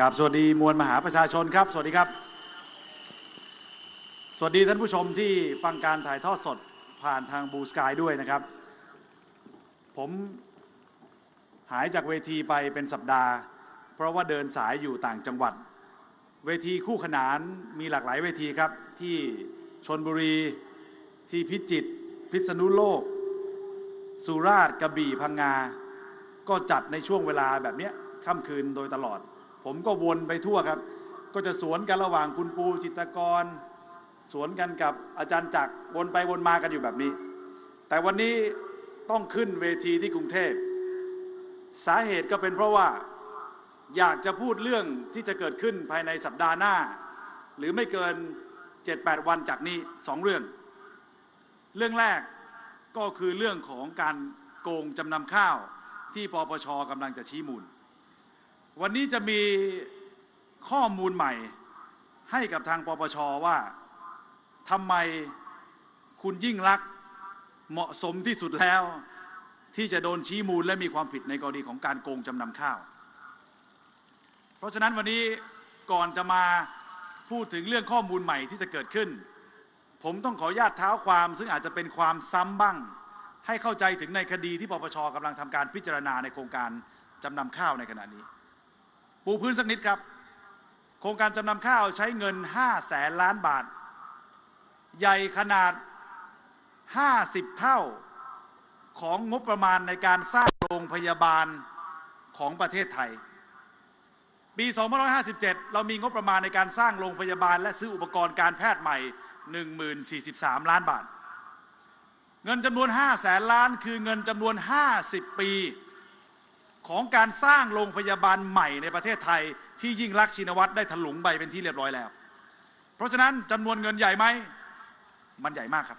กับสวัสดีมวลมหาประชาชนครับ สวัสดีครับ สวัสดีท่านผู้ชมที่ฟังการถ่ายทอดสดผ่านทางบูสกายด้วยนะครับ ผมหายจากเวทีไปเป็นสัปดาห์ เพราะว่าเดินสายอยู่ต่างจังหวัด เวทีคู่ขนานมีหลากหลายเวทีครับ ที่ชนบุรีที่พิจิตรพิษณุโลก สุราษฎร์กระบี่พังงา ก็จัดในช่วงเวลาแบบนี้ค่ำคืนโดยตลอด ผมก็วนไปทั่วครับ ก็จะสวนกันระหว่างคุณปูจิตกร สวนกันกับอาจารย์จักรวนไปวนมากันอยู่แบบนี้ แต่วันนี้ต้องขึ้นเวทีที่กรุงเทพ สาเหตุก็เป็นเพราะว่าอยากจะพูดเรื่องที่จะเกิดขึ้นภายในสัปดาห์หน้า หรือไม่เกิน 7-8 วันจากนี้สองเรื่อง เรื่องแรกก็คือเรื่องของการโกงจำนำข้าวที่ปปชกำลังจะชี้มูล วันนี้จะมีข้อมูลใหม่ให้กับทางปปชว่าทำไมคุณยิ่งรักเหมาะสมที่สุดแล้ว ที่จะโดนชี้มูลและมีความผิดในกรณีของการโกงจำนำข้าว เพราะฉะนั้นวันนี้ก่อนจะมาพูดถึงเรื่องข้อมูลใหม่ที่จะเกิดขึ้น ผมต้องขออนุญาตเท้าความ ซึ่งอาจจะเป็นความซ้ำบ้าง ให้เข้าใจถึงในคดีที่ปปชกำลังทำการพิจารณาในโครงการจำนำข้าวในขณะนี้ ปูพื้นสักนิดครับ โครงการจำนำข้าวใช้เงิน5แสนล้านบาท ใหญ่ขนาด 50 เท่าของงบประมาณในการสร้างโรงพยาบาลของประเทศไทย ปี 2557 เรามีงบประมาณในการสร้างโรงพยาบาล และซื้ออุปกรณ์การแพทย์ใหม่ 1043 ล้านบาท เงินจำนวน 5 แสนล้าน คือเงินจำนวน 50 ปี ของการสร้างโรงพยาบาลใหม่ในประเทศไทย ที่ยิ่งรักษณ์ชินวัตรได้ถลุงใบเป็นที่เรียบร้อยแล้ว เพราะฉะนั้นจำนวนเงินใหญ่ไหมมันใหญ่มากครับ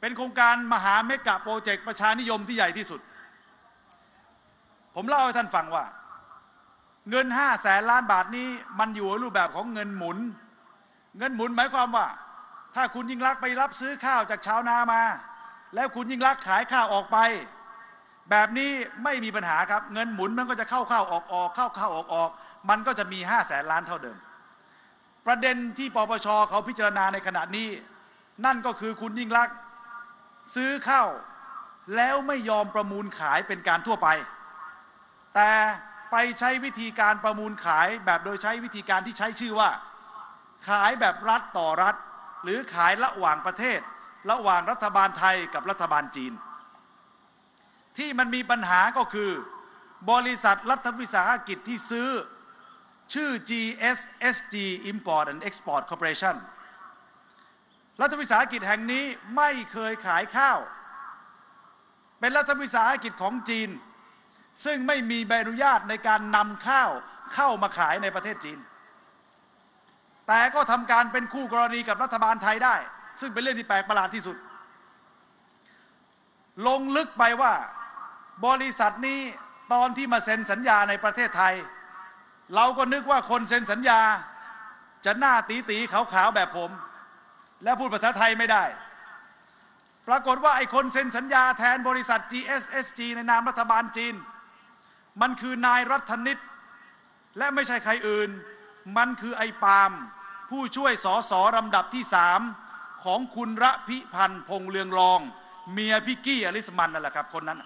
เป็นโครงการมหาเมกะโปรเจกต์ประชานิยมที่ใหญ่ที่สุด ผมเล่าให้ท่านฟังว่า เงิน5แสนล้านบาทนี้มันอยู่ในรูปแบบของเงินหมุน เงินหมุนหมายความว่า ถ้าคุณยิ่งรักษณ์ไปรับซื้อข้าวจากชาวนามา แล้วคุณยิ่งรักษณ์ขายข้าวออกไป แบบนี้ไม่มีปัญหาครับ เงินหมุนมันก็จะเข้าเข้าออกออกเข้าเข้าออกออกมันก็จะมี5แสนล้านเท่าเดิม ประเด็นที่ปปชเขาพิจารณาในขณะนี้ นั่นก็คือคุณยิ่งรักษณ์ซื้อเข้า แล้วไม่ยอมประมูลขายเป็นการทั่วไป แต่ไปใช้วิธีการประมูลขายแบบโดยใช้วิธีการที่ใช้ชื่อว่า ขายแบบรัฐต่อรัฐ หรือขายระหว่างประเทศ ระหว่างรัฐบาลไทยกับรัฐบาลจีน ที่มันมีปัญหาก็คือ บริษัทรัฐวิสาหกิจที่ซื้อ ชื่อ GSSG Import and Export Corporation รัฐวิสาหกิจแห่งนี้ไม่เคยขายข้าว เป็นรัฐวิสาหกิจของจีน ซึ่งไม่มีใบอนุญาตในการนำข้าวเข้ามาขายในประเทศจีน แต่ก็ทำการเป็นคู่กรณีกับรัฐบาลไทยได้ ซึ่งเป็นเรื่องที่แปลกประหลาดที่สุด ลงลึกไปว่า บริษัทนี้ตอนที่มาเซ็นสัญญาในประเทศไทย เราก็นึกว่าคนเซ็นสัญญา จะหน้าตีตีขาวๆแบบผม และพูดภาษาไทยไม่ได้ ปรากฏว่าไอ้คนเซ็นสัญญาแทนบริษัท GSSG ในนามรัฐบาลจีน มันคือนายรัฐนิตและไม่ใช่ใครอื่น มันคือไอ้ปาล์มผู้ช่วยสอสอลำดับที่สามของคุณระพิพันธ์พงเลืองรอง เมียพี่กี้อลิสมันนั่นแหละครับคนนั้น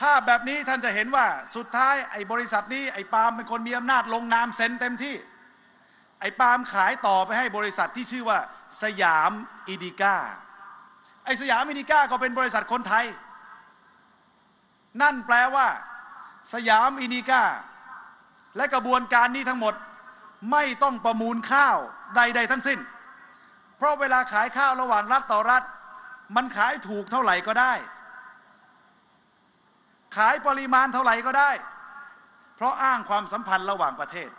ภาพแบบนี้ท่านจะเห็นว่าสุดท้ายไอ้บริษัทนี้ไอ้ปาล์มเป็นคนมีอำนาจลงนามเซ็นเต็มที่ ไอ้ปาล์มขายต่อไปให้บริษัทที่ชื่อว่าสยามอีดิก้าไอ้สยามอีดิก้าก็เป็นบริษัทคนไทย นั่นแปลว่า สยามอีดิก้าและกระบวนการนี้ทั้งหมดไม่ต้องประมูลข้าวใด ๆ ทั้งสิ้น เพราะเวลาขายข้าวระหว่างรัฐต่อรัฐ มันขายถูกเท่าไหร่ก็ได้ ขายปริมาณเท่าไหร่ก็ได้ เพราะอ้างความสัมพันธ์ระหว่างประเทศ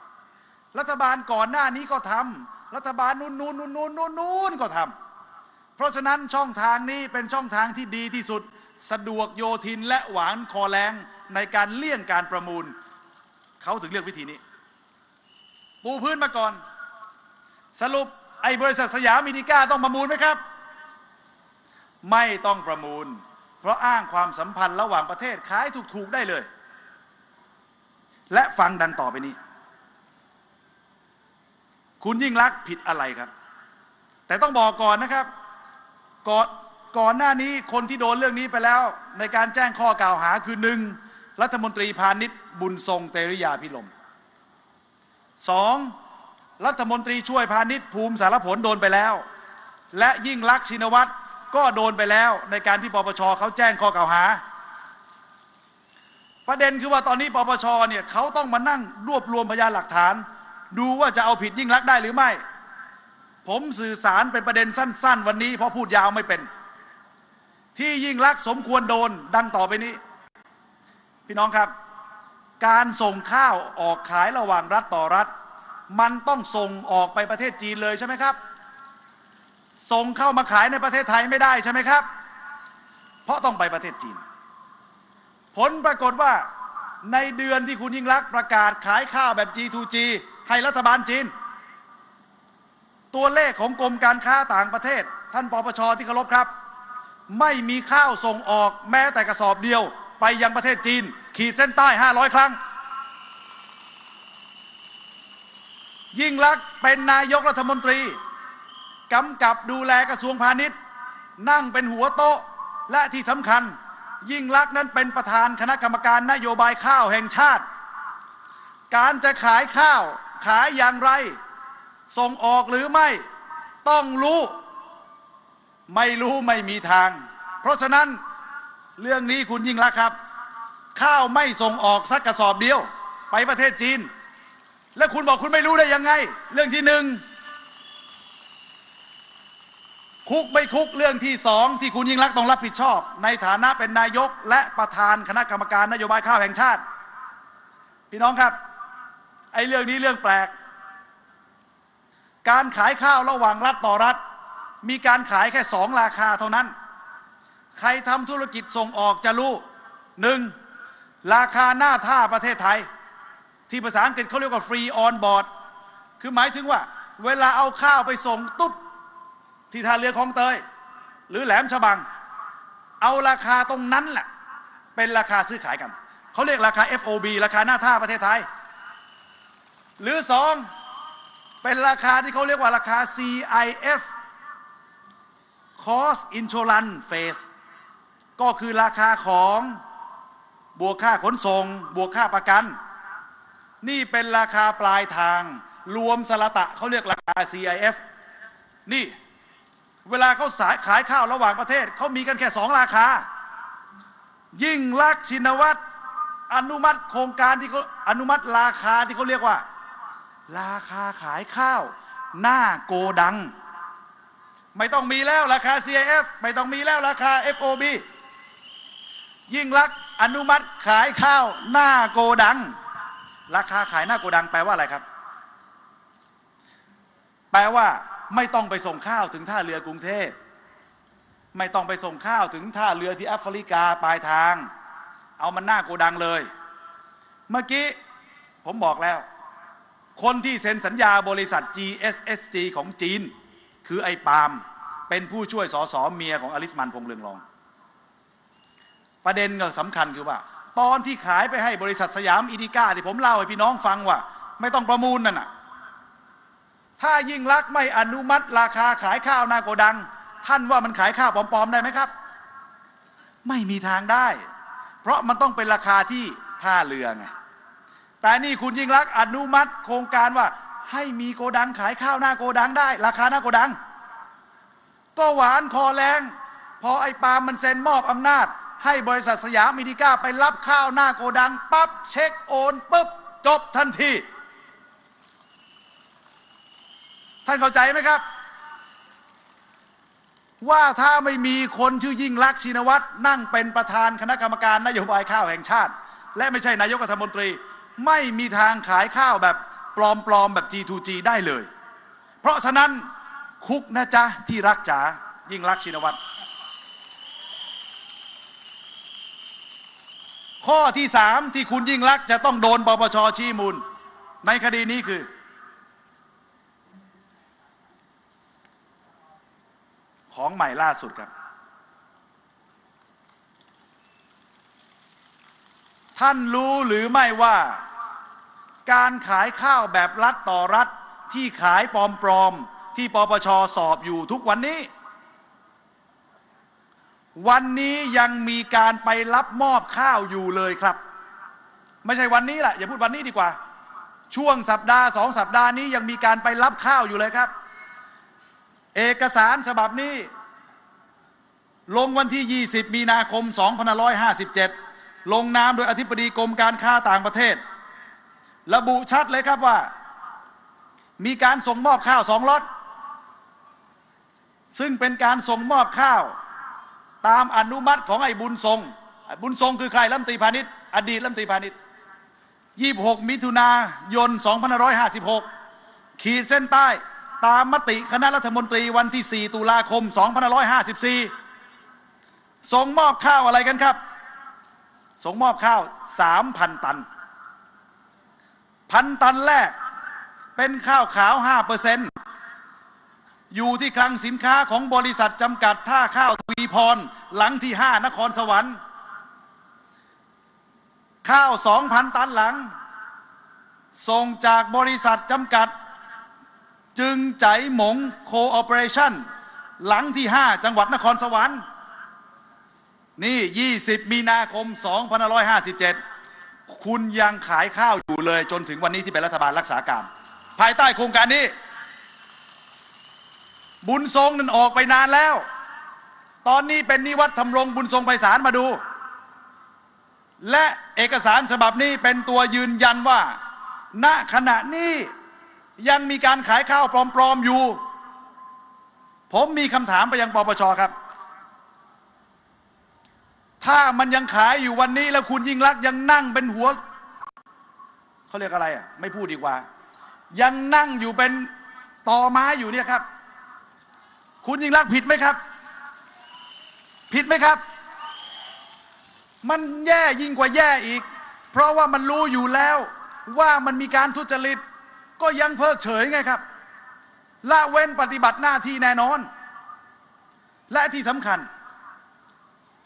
รัฐบาลก่อนหน้านี้ก็ทำรัฐบาลนู้นนู้นนู้นนู้นนู้นนู้นก็ทำเพราะฉะนั้นช่องทางนี้เป็นช่องทางที่ดีที่สุด สะดวกโยทินและหวานคอแรงในการเลี่ยงการประมูล เขาถึงเลือกวิธีนี้ ปูพื้นมาก่อน สรุปไอ้บริษัทสยามมินิก้าต้องประมูลไหมครับ ไม่ต้องประมูล เพราะอ้างความสัมพันธ์ระหว่างประเทศขายถูกๆได้เลย และฟังดังต่อไปนี้ คุณยิ่งรักผิดอะไรครับ แต่ต้องบอกก่อนนะครับก่อนก่อนหน้านี้คนที่โดนเรื่องนี้ไปแล้ว ในการแจ้งข้อกล่าวหาคือหนึ่งรัฐมนตรีพาณิชย์บุญทรงเตริยาพิลมสองรัฐมนตรีช่วยพาณิชย์ภูมิสารผลโดนไปแล้ว และยิ่งลักชินวัตร ก็โดนไปแล้วในการที่ปปชเขาแจ้งข้อกล่าวหา ประเด็นคือว่าตอนนี้ปปชเนี่ยเขาต้องมานั่งรวบรวมพยานหลักฐาน ดูว่าจะเอาผิดยิ่งลักษณ์ได้หรือไม่ ผมสื่อสารเป็นประเด็นสั้น ๆ วันนี้เพราะพูดยาวไม่เป็น ที่ยิ่งลักษณ์สมควรโดนดังต่อไปนี้ พี่น้องครับ การส่งข้าวออกขายระหว่างรัฐต่อรัฐ มันต้องส่งออกไปประเทศจีนเลยใช่ไหมครับ ส่งเข้ามาขายในประเทศไทยไม่ได้ใช่ไหมครับ เพราะต้องไปประเทศจีน ผลปรากฏว่าในเดือนที่คุณยิ่งรักษณ์ประกาศขายข้าวแบบ G2G ให้รัฐบาลจีน ตัวเลขของกรมการค้าต่างประเทศ ท่านปปชที่เคารพครับ ไม่มีข้าวส่งออกแม้แต่กระสอบเดียว ไปยังประเทศจีน ขีดเส้นใต้ 500 ครั้ง ยิ่งลักษณ์เป็นนายกรัฐมนตรี กำกับดูแลกระทรวงพาณิชย์ นั่งเป็นหัวโต๊ะและที่สำคัญ ยิ่งลักษณ์นั้นเป็นประธานคณะกรรมการนโยบายข้าวแห่งชาติ การจะขายข้าวขายอย่างไร ส่งออกหรือไม่ต้องรู้ ไม่รู้ไม่มีทาง เพราะฉะนั้นเรื่องนี้คุณยิ่งรักษณ์ครับ ข้าวไม่ส่งออกสักกระสอบเดียว ไปประเทศจีน และคุณบอกคุณไม่รู้ได้ยังไง เรื่องที่หนึ่ง คุกไม่คุกเรื่องที่สองที่คุณยิ่งรักษณ์ต้องรับผิดชอบ ในฐานะเป็นนายกและประธานคณะกรรมการนโยบายข้าวแห่งชาติ พี่น้องครับไอ้เรื่องนี้เรื่องแปลก การขายข้าวระหว่างรัฐต่อรัฐ มีการขายแค่สองราคาเท่านั้น ใครทำธุรกิจส่งออกจะรู้หนึ่งราคาหน้าท่าประเทศไทย ที่ภาษาอังกฤษเขาเรียกว่า free on board คือหมายถึงว่า เวลาเอาข้าวไปส่งตุ๊บ ที่ท่าเรือคลองเตย หรือแหลมฉบัง เอาราคาตรงนั้นแหละเป็นราคาซื้อขายกันเขาเรียกราคา FOB ราคาหน้าท่าประเทศไทย หรือสองเป็นราคาที่เขาเรียกว่าราคา CIF Cost Insurance Phase ก็คือราคาของบวกค่าขนส่ง บวกค่าประกัน นี่เป็นราคาปลายทาง รวมสละตะเขาเรียกราคา CIF นี่ เวลาเขาสายขายข้าวระหว่างประเทศเขามีกันแค่สองราคา ยิ่งลักษณ์ชินวัตรอนุมัติโครงการที่เขาอนุมัติราคาที่เขาเรียกว่า ราคาขายข้าว หน้าโกดัง ไม่ต้องมีแล้วราคา CIF ไม่ต้องมีแล้วราคา FOB ยิ่งลักษณ์อนุมัติขายข้าวหน้าโกดัง ราคาขายหน้าโกดังแปลว่าอะไรครับ แปลว่า ไม่ต้องไปส่งข้าวถึงท่าเรือกรุงเทพ ไม่ต้องไปส่งข้าวถึงท่าเรือที่แอฟริกาปลายทาง เอามันหน้าโกดังเลย เมื่อกี้ผมบอกแล้ว คนที่เซ็นสัญญาบริษัท GSSG ของจีน คือไอ้ปาล์มเป็นผู้ช่วยสอสอเมียของอลิสมันพงเรืองรอง ประเด็นก็สำคัญคือว่า ตอนที่ขายไปให้บริษัทสยามอีดิก้าที่ผมเล่าให้พี่น้องฟังว่า ไม่ต้องประมูลนั่นน่ะ ถ้ายิ่งรักษณ์ไม่อนุมัติราคาขายข้าวหน้าโกดัง ท่านว่ามันขายข้าวปลอมๆได้ไหมครับ ไม่มีทางได้ เพราะมันต้องเป็นราคาที่ท่าเรือไงแต่นี่คุณยิ่งรักษณ์อนุมัติโครงการว่า ให้มีโกดังขายข้าวหน้าโกดังได้ ราคาหน้าโกดัง ก็หวานคอแรงพอไอ้ปาล์มมันเซ็นมอบอำนาจ ให้บริษัทสยามมิดิก้าไปรับข้าวหน้าโกดังปั๊บเช็คโอนปุ๊บจบทันที ท่านเข้าใจไหมครับ ว่าถ้าไม่มีคนชื่อยิ่งลักษณ์ชินวัตรนั่งเป็นประธานคณะกรรมการนโยบายข้าวแห่งชาติ และไม่ใช่นายกรัฐมนตรี ไม่มีทางขายข้าวแบบปลอมๆแบบ G2G ได้เลย เพราะฉะนั้นคุกนะจ๊ะที่รักจ๋ายิ่งรักชินวัตรข้อที่สามที่คุณยิ่งรักจะต้องโดนปปชชี้มูล ในคดีนี้คือ ของใหม่ล่าสุดครับ ท่านรู้หรือไม่ว่า การขายข้าวแบบรัฐต่อรัฐที่ขายปลอมๆที่ปปชสอบอยู่ทุกวันนี้ วันนี้ยังมีการไปรับมอบข้าวอยู่เลยครับ ไม่ใช่วันนี้แหละอย่าพูดวันนี้ดีกว่า ช่วงสัปดาห์สองสัปดาห์นี้ยังมีการไปรับข้าวอยู่เลยครับ เอกสารฉบับนี้ ลงวันที่ 20 มีนาคม 2557 ลงนามโดยอธิบดีกรมการค้าต่างประเทศ ระบุชัดเลยครับว่า มีการส่งมอบข้าวสองล็อตซึ่งเป็นการส่งมอบข้าว ตามอนุมัติของไอ้บุญทรงไอ้บุญทรงคือใครรัฐมนตรีพาณิชย์อดีตรัฐมนตรีพาณิชย์ 26 มิถุนายน 2556 ขีดเส้นใต้ ตามมติคณะรัฐมนตรีวันที่ 4 ตุลาคม 2554 ส่งมอบข้าวอะไรกันครับ ส่งมอบข้าว 3,000 ตัน พันตันแรกเป็นข้าวขาว 5%อยู่ที่คลังสินค้าของบริษัทจำกัดท่าข้าวทวีพร หลังที่ 5 นครสวรรค์ ข้าว 2,000 ตันหลัง ส่งจากบริษัทจำกัด จึงใจหมงโคออเปอเรชั่นหลังที่ 5 จังหวัดนครสวรรค์ นี่ 20 มีนาคม 2557 คุณยังขายข้าวอยู่เลยจนถึงวันนี้ที่เป็นรัฐบาลรักษาการ ภายใต้โครงการนี้ บุญทรงนั้นออกไปนานแล้ว ตอนนี้เป็นนิวัฒน์ทำรงบุญทรงไพศาลมาดู และเอกสารฉบับนี้เป็นตัวยืนยันว่า ณขณะนี้ ยังมีการขายข้าวปลอมๆอยู่ ผมมีคำถามไปยังปปชครับ ถ้ามันยังขายอยู่วันนี้แล้วคุณยิ่งรักยังนั่งเป็นหัวเขาเรียกอะไรอะไม่พูดดีกว่า ยังนั่งอยู่เป็นตอไม้อยู่เนี่ยครับ คุณยิ่งรักผิดไหมครับ ผิดไหมครับ มันแย่ยิ่งกว่าแย่อีก เพราะว่ามันรู้อยู่แล้วว่ามันมีการทุจริต ก็ยังเพิกเฉยไงครับ ละเว้นปฏิบัติหน้าที่แน่นอน และที่สำคัญ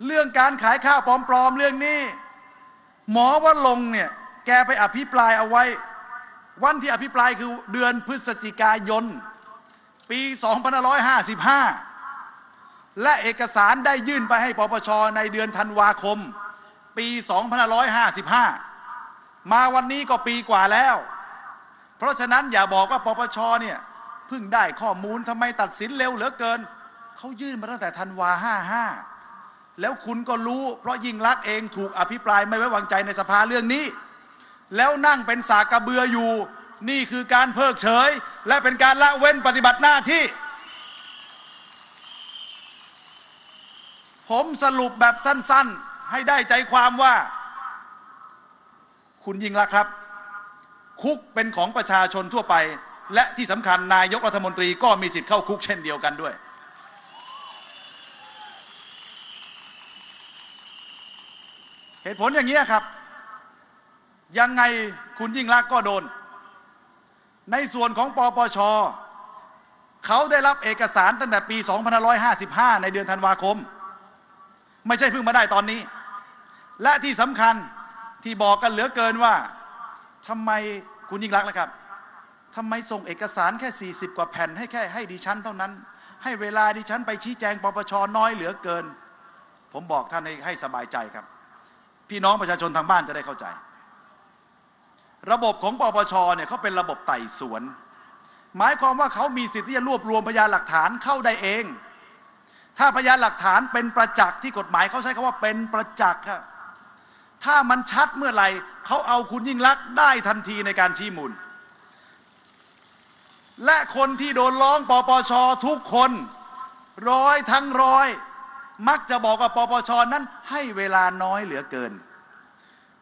เรื่องการขายข้าวปลอมๆเรื่องนี้ หมอว่าลงเนี่ย แกไปอภิปรายเอาไว้ วันที่อภิปรายคือเดือนพฤศจิกายน ปี2555 และเอกสารได้ยื่นไปให้ปปชในเดือนธันวาคม ปี2555 มาวันนี้ก็ปีกว่าแล้ว เพราะฉะนั้นอย่าบอกว่าปปชเนี่ยเพิ่งได้ข้อมูลทำไมตัดสินเร็วเหลือเกิน เขายื่นมาตั้งแต่ธันวา55แล้วคุณก็รู้ เพราะยิ่งรักเองถูกอภิปรายไม่ไว้วางใจในสภาเรื่องนี้ แล้วนั่งเป็นสากระเบืออยู่ นี่คือการเพิกเฉย และเป็นการละเว้นปฏิบัติหน้าที่ ผมสรุปแบบสั้นๆ ให้ได้ใจความว่า คุณยิ่งรักครับ คุกเป็นของประชาชนทั่วไป และที่สำคัญนายกรัฐมนตรีก็มีสิทธิ์เข้าคุกเช่นเดียวกันด้วย เหตุผลอย่างนี้ครับ ยังไงคุณยิ่งรักษณ์ก็โดน ในส่วนของปปชเขาได้รับเอกสารตั้งแต่ปี 2555 ในเดือนธันวาคม ไม่ใช่เพิ่งมาได้ตอนนี้ และที่สำคัญที่บอกกันเหลือเกินว่า ทำไมคุณยิ่งรักษณ์ล่ะครับทำไมส่งเอกสารแค่ 40 กว่าแผ่นให้แค่ให้ดิฉันเท่านั้น ให้เวลาดิฉันไปชี้แจงปปชน้อยเหลือเกิน ผมบอกท่านให้ให้สบายใจครับ พี่น้องประชาชนทางบ้านจะได้เข้าใจ ระบบของปปชเนี่ยเขาเป็นระบบไต่สวน หมายความว่าเขามีสิทธิ์ที่จะรวบรวมพยานหลักฐานเข้าได้เอง ถ้าพยานหลักฐานเป็นประจักษ์ที่กฎหมายเขาใช้คำว่าเป็นประจักษ์ครับ ถ้ามันชัดเมื่อไหร่เขาเอาคุณยิ่งรักษณ์ได้ทันทีในการชี้มูล และคนที่โดนร้องปปชทุกคนร้อยทั้งร้อย มักจะบอกว่าปปชนั้นให้เวลาน้อยเหลือเกิน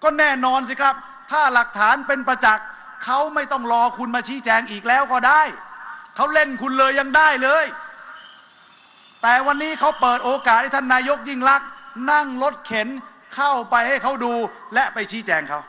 ก็แน่นอนสิครับ ถ้าหลักฐานเป็นประจักษ์เขาไม่ต้องรอคุณมาชี้แจงอีกแล้วก็ได้ เขาเล่นคุณเลยยังได้เลย แต่วันนี้เขาเปิดโอกาสให้ท่านนายกยิ่งลักษณ์นั่งรถเข็น เข้าไปให้เขาดูและไปชี้แจงเขา